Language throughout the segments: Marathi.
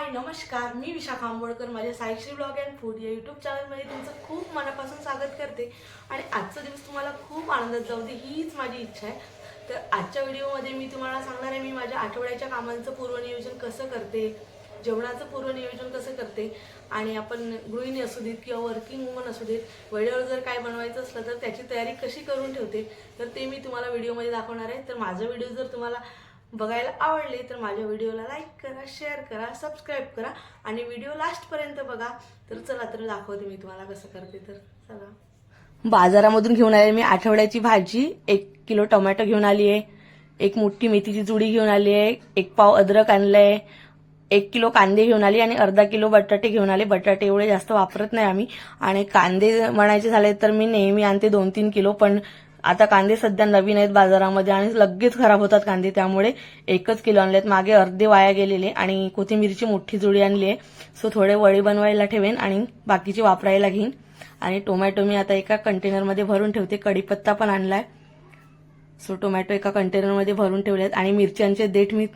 हाय नमस्कार. मी विशाखा आंबोडकर माझ्या साईश्री ब्लॉग अँड फूड या यूट्यूब चॅनलमध्ये तुमचं खूप मनापासून स्वागत करते. आणि आजचा दिवस तुम्हाला खूप आनंदात जाऊ दे हीच माझी इच्छा आहे. तर आजच्या व्हिडिओमध्ये मी तुम्हाला सांगणार आहे मी माझ्या आठवड्याच्या कामांचं पूर्वनियोजन कसं करते जेवणाचं पूर्वनियोजन कसं करते आणि आपण गृहिणी असू देत किंवा वर्किंग वुमन असू देत वेळेवर जर काय बनवायचं असलं तर त्याची तयारी कशी करून ठेवते तर ते मी तुम्हाला व्हिडिओमध्ये दाखवणार आहे. तर माझा व्हिडिओ जर तुम्हाला बघायला आवडले तर माझ्या व्हिडिओला लाईक करा शेअर करा सबस्क्राईब करा. आणि व्हिडिओ लास्टपर्यंत बघा. तर चला तर दाखवते मी तुम्हाला कसं करते तर. चला. बाजारामधून घेऊन आले मी आठवड्याची भाजी. एक किलो टोमॅटो घेऊन आली आहे. एक मोठी मेथीची जुडी घेऊन आली आहे. एक पाव अद्रक आणलंय. एक किलो कांदे घेऊन आले आणि अर्धा किलो बटाटे घेऊन आले. बटाटे एवढे जास्त वापरत नाही आम्ही. आणि कांदे म्हणायचे झाले तर मी नेहमी आणते दोन तीन किलो पण आता कांदे सध्या नवीन आहेत बाजारामध्ये आणि लगेच खराब होतात कांदे त्यामुळे एकच किलो आणलेत. मागे अर्धे वाया गेलेले आणि कोथिंबीरची मोठी जुडी आणली आहे. सो थोडे वळी बनवायला ठेवेन आणि बाकीचे वापरायला घेईन. आणि टोमॅटो मी आता एका कंटेनरमध्ये भरून ठेवते. कढीपत्ता पण आणलाय. सो टोमॅटो एका कंटेनरमध्ये भरून ठेवले आहेत आणि मिरच्यांचे देठ मी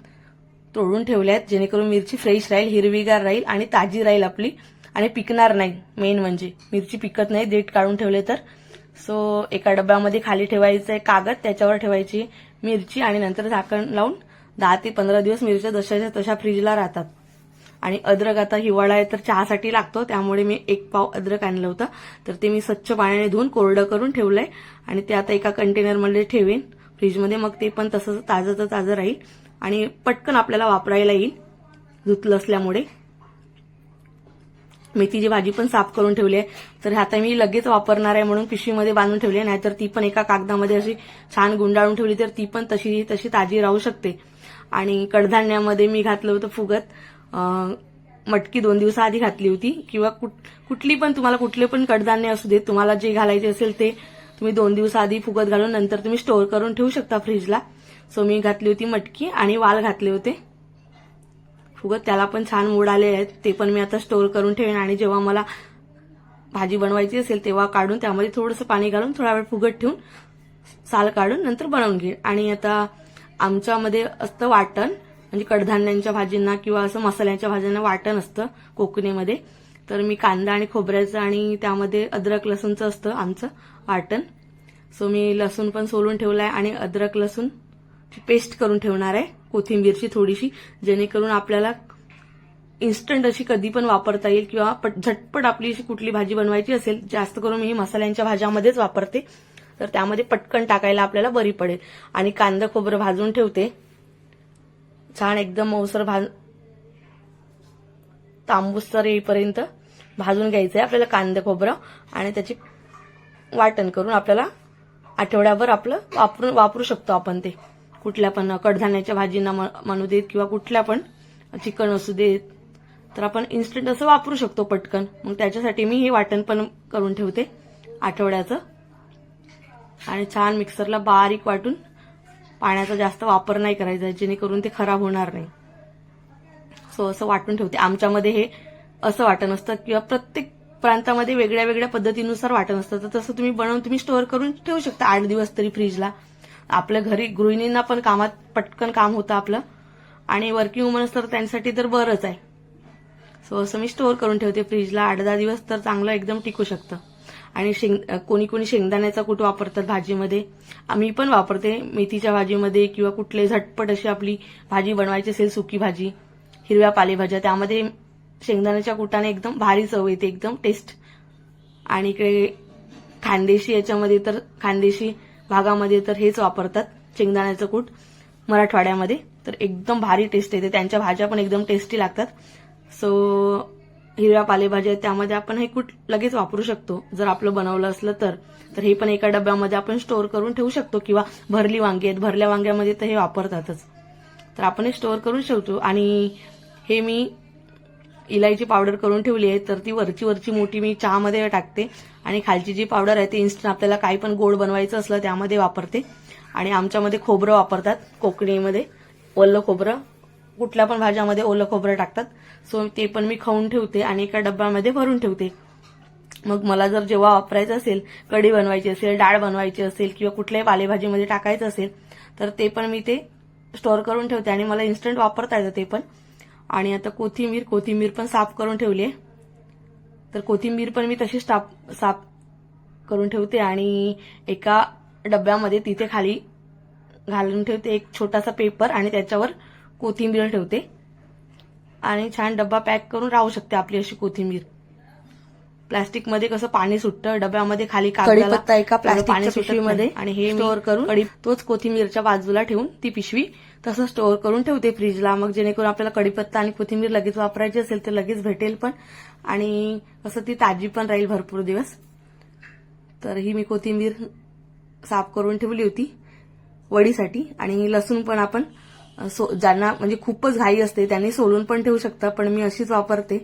तोडून ठेवले आहेत जेणेकरून मिरची फ्रेश राहील हिरवीगार राहील आणि ताजी राहील आपली आणि पिकणार नाही. मेन म्हणजे मिरची पिकत नाही देठ काढून ठेवले तर. सो एका डब्यामध्ये खाली ठेवायचं आहे कागद त्याच्यावर ठेवायची मिरची आणि नंतर झाकण लावून दहा ते पंधरा दिवस मिरच्या जशाच्या तशा फ्रीजला राहतात. आणि अद्रक आता हिवाळा आहे तर चहासाठी लागतो त्यामुळे मी एक पाव अद्रक आणलं होतं. तर ते मी स्वच्छ पाण्याने धुवून कोरडं करून ठेवलंय आणि ते आता एका कंटेनरमध्ये ठेवेन. फ्रीजमध्ये मग ते पण तसंच ताजं तर ताजं राहील. आणि पटकन आपल्याला वापरायला येईल. धुतलं असल्यामुळे. मेथीची भाजी पण साफ करून ठेवली आहे. तर आता मी लगेच वापरणार आहे म्हणून पिशवीमध्ये बांधून ठेवली आहे. नाहीतर ती पण एका कागदामध्ये अशी छान गुंडाळून ठेवली तर ती पण तशी तशी ताजी राहू शकते. आणि कडधान्यामध्ये मी घातलं होतं फुगत. मटकी दोन दिवसाआधी घातली होती. किंवा कुठली पण तुम्हाला कुठले पण कडधान्य असू देत तुम्हाला जे घालायचे असेल ते तुम्ही दोन दिवसाआधी फुगत घालून नंतर तुम्ही स्टोअर करून ठेवू शकता फ्रीजला सो मी घातली होती मटकी आणि वाल घातले होते. उगत त्याला पण छान मोड आले आहेत. ते पण मी आता स्टोअर करून ठेवेन आणि जेव्हा मला भाजी बनवायची असेल तेव्हा काढून त्यामध्ये थोडंसं पाणी घालून थोडा वेळ फुगत ठेवून साल काढून नंतर बनवून घेईन. आणि आता आमच्यामध्ये असतं वाटण. म्हणजे कडधान्यांच्या भाजींना किंवा असं मसाल्याच्या भाज्यांना वाटण असतं कोकणीमध्ये. तर मी कांदा आणि खोबऱ्याचं आणि त्यामध्ये अद्रक लसूणचं असतं आमचं वाटण. सो मी लसूण पण सोलून ठेवलाय आणि अद्रक लसूण पेस्ट करून ठेवणार आहे. कोथिंबीरची थोडीशी जेणेकरून आपल्याला इन्स्टंट अशी कधी पण वापरता येईल किंवा पट झटपट आपली अशी कुठली भाजी बनवायची असेल जास्त करून मी मसाल्यांच्या भाज्यामध्येच वापरते. तर त्यामध्ये पटकन टाकायला आपल्याला बरी पडेल. आणि कांदा खोबरं भाजून ठेवते. छान एकदम मऊसर भाज तांबूसर येईपर्यंत भाजून घ्यायचंय आपल्याला कांदा खोबरं. आणि त्याची वाटण करून आपल्याला आठवड्याभर आपलं वापरून वापरू शकतो आपण ते. कुठल्या पण कडधान्याच्या भाजींना म- म्हणू देत किंवा कुठल्या पण चिकन असू देत तर आपण इन्स्टंट असं वापरू शकतो पटकन. मग त्याच्यासाठी मी हे वाटण पण करून ठेवते आठवड्याचं. आणि छान मिक्सरला बारीक वाटून पाण्याचा जास्त वापर नाही करायचा जेणेकरून ते खराब होणार नाही. सो असं वाटून ठेवते. आमच्यामध्ये हे असं वाटण असतं किंवा प्रत्येक प्रांतामध्ये वेगळ्या वेगळ्या पद्धतीनुसार वाटण असतं. तर तसं तुम्ही बनवून तुम्ही स्टोअर करून ठेवू शकता आठ दिवस तरी फ्रीजला आपल्या घरी गृहिणींना पण कामात पटकन काम होतं आपलं. आणि वर्किंग वुमन तर त्यांच्यासाठी तर बरंच आहे. सो असं मी स्टोअर करून ठेवते फ्रीजला आठ दहा दिवस तर चांगलं एकदम टिकू शकतं. आणि शेंग कोणी कोणी शेंगदाण्याचा कूट वापरतात भाजीमध्ये. आम्ही पण वापरते मेथीच्या भाजीमध्ये किंवा कुठले झटपट अशी आपली भाजी बनवायची असेल सुकी भाजी हिरव्या पालेभाज्या त्यामध्ये शेंगदाण्याच्या कुटाने एकदम भारी चव येते एकदम टेस्ट आणि इकडे खानदेशी याच्यामध्ये तर खानदेशी भागामध्ये तर हेच वापरतात शेंगदाण्याचं कूट मराठवाड्यामध्ये. तर एकदम भारी टेस्ट येते. त्यांच्या भाज्या पण एकदम टेस्टी लागतात. सो हिरव्या पालेभाज्या आहेत. त्यामध्ये आपण हे कूट लगेच वापरू शकतो. जर आपलं बनवलं असलं तर. तर हे पण एका डब्यामध्ये आपण स्टोअर करून ठेवू शकतो किंवा भरली वांगी आहेत. भरल्या वांग्यामध्ये तर हे वापरतातच. तर आपण हे स्टोअर करून ठेवतो. आणि हे मी इलायची पावडर करून ठेवली आहे तर ती वरची वरची मोठी मी चहामध्ये टाकते. आणि खालची जी पावडर आहे ती इन्स्टंट आपल्याला काही पण गोड बनवायचं असलं त्यामध्ये वापरते. आणि आमच्यामध्ये खोबरं वापरतात कोकणीमध्ये. ओलं खोबरं. कुठल्या पण भाज्यामध्ये ओलं खोबरं टाकतात. सो ते पण मी खाऊन ठेवते आणि एका डब्यामध्ये भरून ठेवते. मग मला जर जेव्हा वापरायचं असेल कढी बनवायची असेल डाळ बनवायची असेल किंवा कुठल्याही पालेभाजीमध्ये टाकायचं असेल तर ते पण मी ते स्टोअर करून ठेवते आणि मला इन्स्टंट वापरता येतं ते पण. आणि आता कोथिंबीर कोथिंबीर पण साफ करून ठेवली आहे तर कोथिंबीर पण मी तशीच टाप साफ करून ठेवते आणि एका डब्यामध्ये तिथे खाली घालून ठेवते एक छोटासा पेपर आणि त्याच्यावर कोथिंबीर ठेवते. आणि छान डब्बा पॅक करून राहू शकते आपली अशी कोथिंबीर. प्लास्टिकमध्ये कसं पाणी सुटतं डब्यामध्ये खाली कढीपत्ता एका प्लास्टिकच्या पिशवीमध्ये आणि हे स्टोअर करून तोच कोथिंबीरच्या बाजूला ठेवून ती पिशवी तसं स्टोअर करून ठेवते फ्रीजला मग जेणेकरून आपल्याला कढीपत्ता आणि कोथिंबीर लगेच वापरायची असेल तर लगेच भेटेल पण. आणि कसं ती ताजी पण राहील भरपूर दिवस. तर ही मी कोथिंबीर साफ करून ठेवली होती वडीसाठी. आणि लसूण पण आपण ज्यांना म्हणजे खूपच घाई असते त्यांनी सोलून पण ठेवू शकता पण मी अशीच वापरते.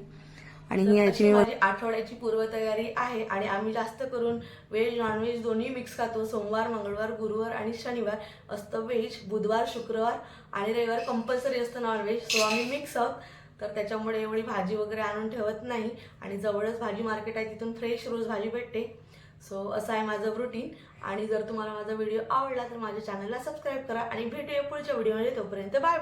आणि ही याची मी माझी आठवड्याची पूर्वतयारी आहे आणि आम्ही जास्त करून व्हेज नॉनव्हेज दोन्ही मिक्स खातो. सोमवार मंगळवार गुरुवार आणि शनिवार असतं व्हेज. बुधवार शुक्रवार आणि रविवार कंपल्सरी असतं नॉनव्हेज सो आम्ही मिक्स आहोत तर त्याच्यामुळे एवढी भाजी वगैरे आणून ठेवत नाही. आणि जवळच भाजी मार्केट आहे तिथून फ्रेश रोज भाजी भेटते. सो असं आहे माझं रुटीन आणि जर तुम्हाला माझा व्हिडिओ आवडला तर माझ्या चॅनलला सबस्क्राईब करा. आणि भेटूया पुढच्या व्हिडिओमध्ये तोपर्यंत बाय